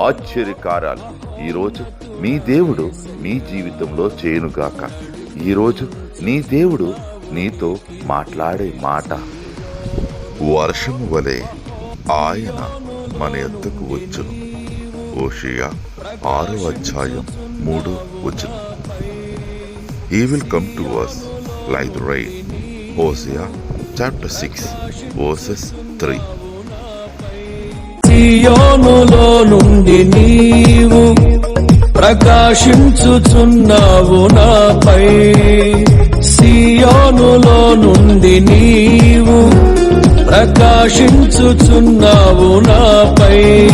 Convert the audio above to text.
ఆశ్చర్యకార్యాలు ఈరోజు మీ దేవుడు మీ జీవితంలో చేయనుగాక. ఈరోజు నీ దేవుడు నీతో మాట్లాడే మాట. వర్షము వలె ఆయన మన ఎద్దకు వచ్చును. ఓషియా ఆరో అధ్యాయం మూడో వచ్చును ఈ will come to us like rain Hosea chapter six verses three సియోనులో నుండి నీవు ప్రకాశించుచున్నావు నాపై. సియోనులో నుండి నీవు ప్రకాశించుచున్నావు నాపై.